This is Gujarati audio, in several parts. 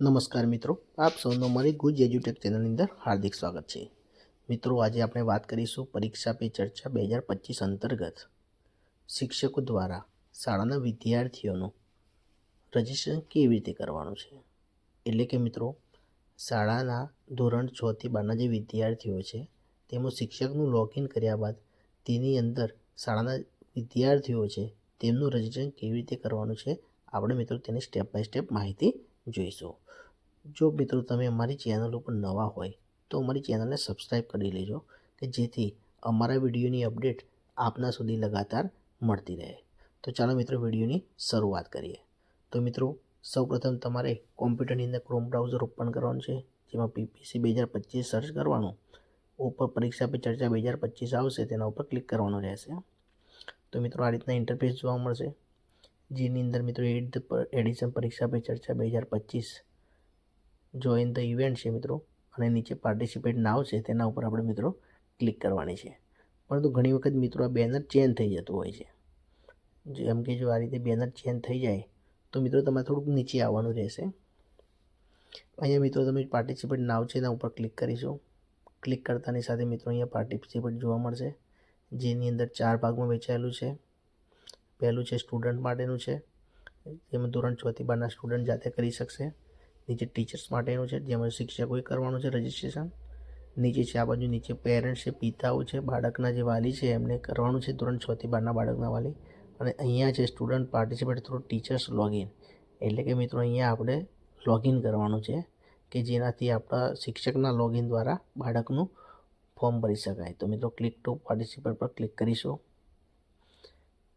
નમસ્કાર મિત્રો, આપ સૌનો મારી ગુજ એજ્યુટેક ચેનલની અંદર હાર્દિક સ્વાગત છે. મિત્રો, આજે આપણે વાત કરીશું પરીક્ષા પે ચર્ચા બે હજાર પચીસ અંતર્ગત. શિક્ષકો દ્વારા શાળાના વિદ્યાર્થીઓનું રજિસ્ટ્રેશન કેવી રીતે કરવાનું છે? એટલે કે મિત્રો, શાળાના ધોરણ છ થી બારના જે વિદ્યાર્થીઓ છે તેમાં શિક્ષકનું લોગિન કર્યા બાદ તેની અંદર શાળાના વિદ્યાર્થીઓ છે, તેમનું રજિસ્ટ્રેશન કેવી રીતે કરવાનું છે, આપણે મિત્રો તેની સ્ટેપ બાય સ્ટેપ માહિતી જોઈશું. જો મિત્રો તમે અમારી ચેનલ ઉપર નવા હોય, તો અમારી ચેનલને સબસ્ક્રાઈબ કરી લેજો, કે જેથી અમારા વિડીયોની અપડેટ આપના સુધી લગાતાર મળતી રહે. તો ચાલો મિત્રો વિડીયોની શરૂઆત કરીએ. તો મિત્રો, સૌપ્રથમ તમારે કોમ્પ્યુટરની અંદર ક્રોમ બ્રાઉઝર ઓપન કરવાનું છે, જેમાં પીપીસી બે હજાર પચીસ સર્ચ કરવાનું. ઉપર પરીક્ષા પે ચર્ચા બે હજાર પચીસ આવશે, તેના ઉપર ક્લિક કરવાનું રહેશે. તો મિત્રો, આ રીતના ઇન્ટરફેસ જોવા મળશે. જેની અંદર મિત્રો એઇટ એડિશન પરીક્ષા પે ચર્ચા બે હજાર પચીસ જોઈન ધ ઇવેન્ટ છે મિત્રો. અને નીચે પાર્ટિસિપેટ નાવ છે, તેના ઉપર આપણે મિત્રો ક્લિક કરવાની છે. પરંતુ ઘણી વખત મિત્રો આ બેનર ચેન્જ થઈ જતું હોય છે. જેમ કે જો આ રીતે બેનર ચેન્જ થઈ જાય, તો મિત્રો તમારે થોડુંક નીચે આવવાનું રહેશે. અહીંયા મિત્રો તમે પાર્ટિસિપેટ નાવ છે, એના ઉપર ક્લિક કરીશું. ક્લિક કરતાની સાથે મિત્રો અહીંયા પાર્ટિસિપેટ જોવા મળશે. જેની અંદર ચાર ભાગમાં વહેંચાયેલું છે. પહેલું છે સ્ટુડન્ટ માટેનું છે, જેમાં ધોરણ ચોથી બારના સ્ટુડન્ટ જાતે કરી શકશે. નીચે ટીચર્સ માટેનું છે, જેમાં શિક્ષકોએ કરવાનું છે રજિસ્ટ્રેશન. નીચે છે, આ બાજુ નીચે પેરેન્ટ્સ છે, પિતાઓ છે, બાળકના જે વાલી છે એમને કરવાનું છે ધોરણ ચોથી બારના બાળકના વાલી. અને અહીંયા છે student participate through teachers login એટલે કે મિત્રો અહીંયા આપણે લોગિન કરવાનું છે, કે જેનાથી આપણા શિક્ષકના લોગિન દ્વારા બાળકનું ફોર્મ ભરી શકાય. તો મિત્રો ક્લિક ટુ પાર્ટિસિપેટ પર ક્લિક કરીશું.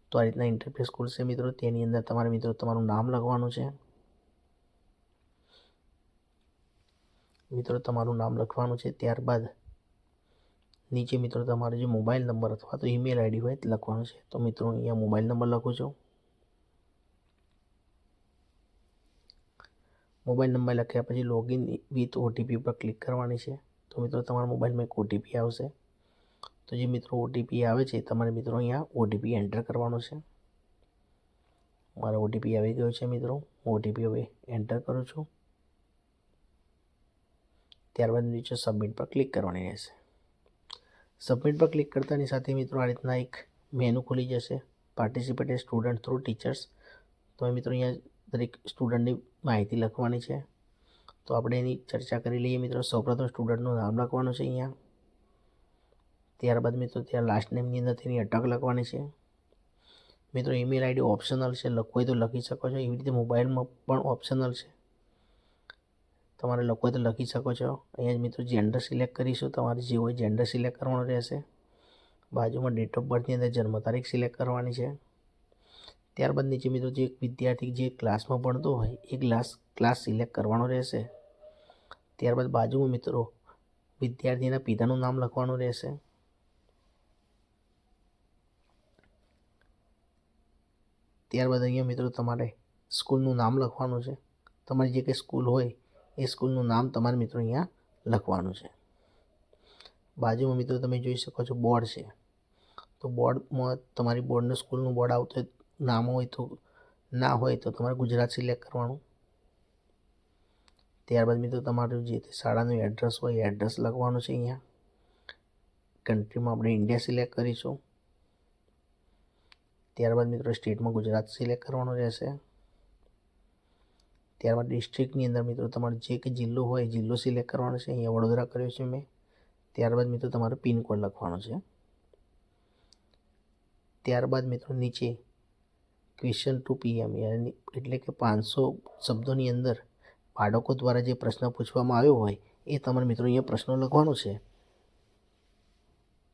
તો આ રીતના ઇન્ટરફેસ ખુલશે મિત્રો. તેની અંદર તમારે મિત્રો તમારું નામ લખવાનું છે. મિત્રો તમારું નામ લખવાનું છે ત્યારબાદ નીચે મિત્રો તમારો જે મોબાઈલ નંબર અથવા તો ઈમેલ આઈડી હોય તે લખવાનું છે. તો મિત્રો અહીંયા મોબાઈલ નંબર લખું છું. મોબાઈલ નંબર લખ્યા પછી લોગિન વિથ ઓટીપી પર ક્લિક કરવાની છે. તો મિત્રો તમારા મોબાઈલમાં એક ઓટીપી આવશે. તો જે મિત્રો ઓટીપી આવે છે, તમારે મિત્રો અહીંયા ઓટીપી એન્ટર કરવાનો છે. મારો ઓટીપી આવી ગયો છે મિત્રો. હું ઓટીપી હવે એન્ટર કરું છું. ત્યારબાદ નીચે સબમિટ પર ક્લિક કરવાની રહેશે. સબમિટ પર ક્લિક કરતાની સાથે મિત્રો આ રીતના એક મેનુ ખુલી જશે. પાર્ટિસિપેટેડ સ્ટુડન્ટ થ્રુ ટીચર્સ તો મિત્રો અહીંયા દરેક સ્ટુડન્ટની માહિતી લખવાની છે. તો આપણે એની ચર્ચા કરી લઈએ મિત્રો. સૌપ્રથમ સ્ટુડન્ટનું નામ લખવાનું છે અહીંયા. ત્યારબાદ મિત્રો ત્યાં લાસ્ટ નેમની અંદર તેની અટક લખવાની છે. મિત્રો ઈમેલ આઈડી ઓપ્શનલ છે, લખવું હોય તો લખી શકો છો. એવી રીતે મોબાઈલમાં પણ ઓપ્શનલ છે. તમારે લખવું હોય તો લખી શકો છો. અહીંયા જ મિત્રો જેન્ડર સિલેક્ટ કરીશું. તમારે જે હોય જેન્ડર સિલેક્ટ કરવાનું રહેશે. બાજુમાં ડેટ ઓફ બર્થની અંદર જન્મ તારીખ સિલેક્ટ કરવાની છે. ત્યારબાદ નીચે મિત્રો જે વિદ્યાર્થી જે ક્લાસમાં ભણતો હોય, એ ક્લાસ ક્લાસ સિલેક્ટ કરવાનો રહેશે. ત્યારબાદ બાજુમાં મિત્રો વિદ્યાર્થીના પિતાનું નામ લખવાનું રહેશે. ત્યારબાદ અહીંયા મિત્રો તમારે સ્કૂલનું નામ લખવાનું છે. તમારી જે કંઈ સ્કૂલ હોય, એ સ્કૂલનું નામ તમારે મિત્રો અહીંયા લખવાનું છે. બાજુમાં મિત્રો તમે જોઈ શકો છો બોર્ડ છે. તો બોર્ડમાં તમારી બોર્ડનું સ્કૂલનું બોર્ડ આવતું નામ હોય તો, ના હોય તો તમારે ગુજરાત સિલેક્ટ કરવાનું. ત્યારબાદ મિત્રો તમારું જે તે શાળાનું એડ્રેસ હોય એડ્રેસ લખવાનું છે અહીંયા. કન્ટ્રીમાં આપણે ઇન્ડિયા સિલેક્ટ કરીશું. ત્યારબાદ મિત્રો સ્ટેટમાં ગુજરાત સિલેક્ટ કરવાનું રહેશે. ત્યારબાદ ડિસ્ટ્રિક્ટની અંદર મિત્રો તમારે જે કે જિલ્લો હોય જિલ્લો સિલેક્ટ કરવાનો છે. અહીંયા વડોદરા કર્યો છે મેં. ત્યારબાદ મિત્રો તમારો પિનકોડ લખવાનો છે. ત્યારબાદ મિત્રો નીચે ક્વેશ્ચન ટુ પીએમ એટલે કે પાંચસો શબ્દોની અંદર બાળકો દ્વારા જે પ્રશ્ન પૂછવામાં આવ્યો હોય એ તમારે મિત્રો અહીંયા પ્રશ્નો લખવાનો છે.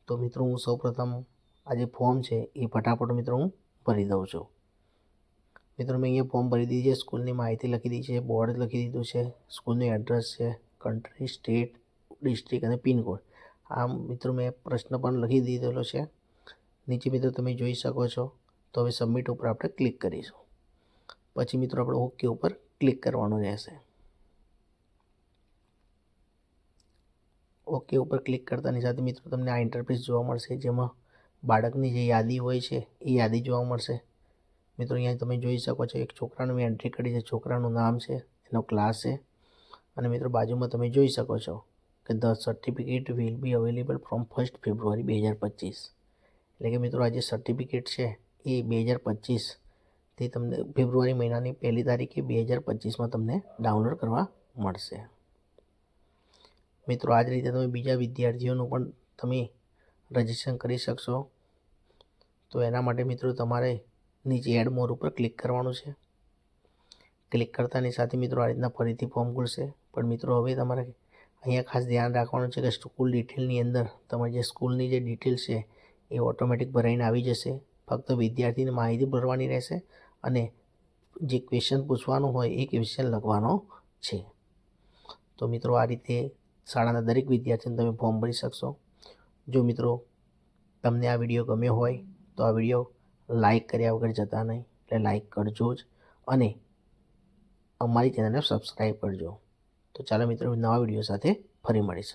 તો મિત્રો હું સૌપ્રથમ આ જે ફોર્મ છે એ ફટાફટ મિત્રો હું ભરી દઉં છું. મિત્રો મેં અહીંયા ફોર્મ ભરી દીધી છે, સ્કૂલની માહિતી લખી દીધી છે, બોર્ડ લખી દીધું છે, સ્કૂલનું એડ્રેસ છે કન્ટ્રી સ્ટેટ ડિસ્ટ્રિક્ટ અને પિનકોડ આ મિત્રો મેં પ્રશ્ન પણ લખી દીધેલો છે. નીચે મિત્રો તમે જોઈ શકો છો. તો હવે સબમિટ ઉપર આપણે ક્લિક કરીશું. પછી મિત્રો આપણે ઓકે ઉપર ક્લિક કરવાનું રહેશે. ઓકે ઉપર ક્લિક કરતાની સાથે મિત્રો તમને આ ઇન્ટરફેસ જોવા મળશે, જેમાં બાળકની જે યાદી હોય છે, એ યાદી જોવા મળશે. મિત્રો, અહીંયા તમે જોઈ શકો છો, એક છોકરાનું મેં એન્ટ્રી કરી છે. છોકરાનું નામ છે, એનો ક્લાસ છે. અને મિત્રો, બાજુમાં તમે જોઈ શકો છો કે the certificate will be available from first February બે હજાર પચીસ. એટલે કે મિત્રો, આ જે સર્ટિફિકેટ છે, એ બે હજાર પચીસ તે તમને ફેબ્રુઆરી મહિનાની પહેલી તારીખે બે હજાર પચીસમાં તમને ડાઉનલોડ કરવા મળશે. મિત્રો, આ જ રીતે તમે બીજા વિદ્યાર્થીઓનું પણ તમે રજિસ્ટ્રેશન કરી શકશો? તો એના માટે મિત્રો તમારે નીચે એડ મોર ઉપર ક્લિક કરવાનું છે. ક્લિક કરતાની સાથે મિત્રો આ રીતના ફરીથી ફોર્મ ખુલશે. પણ મિત્રો હવે તમારે અહીંયા ખાસ ધ્યાન રાખવાનું છે કે સ્કૂલ ડિટેલની અંદર તમારી જે સ્કૂલની જે ડિટેલ છે એ ઓટોમેટિક ભરાઈને આવી જશે. ફક્ત વિદ્યાર્થીને માહિતી ભરવાની રહેશે અને જે ક્વેશ્ચન પૂછવાનું હોય એ ક્વેશ્ચન લખવાનો છે. તો મિત્રો આ રીતે શાળાના દરેક વિદ્યાર્થીને તમે ફોર્મ ભરી શકશો. જો મિત્રો તમને આ વીડિયો ગમ્યો હોય, તો આ વીડિયો લાઈક કર્યા વગર જતા નહીં. એટલે લાઈક કરજો જ અને અમારી ચેનલને સબસ્ક્રાઈબ કરજો. તો ચાલો મિત્રો, નવા વીડિયો સાથે ફરી મળીશું.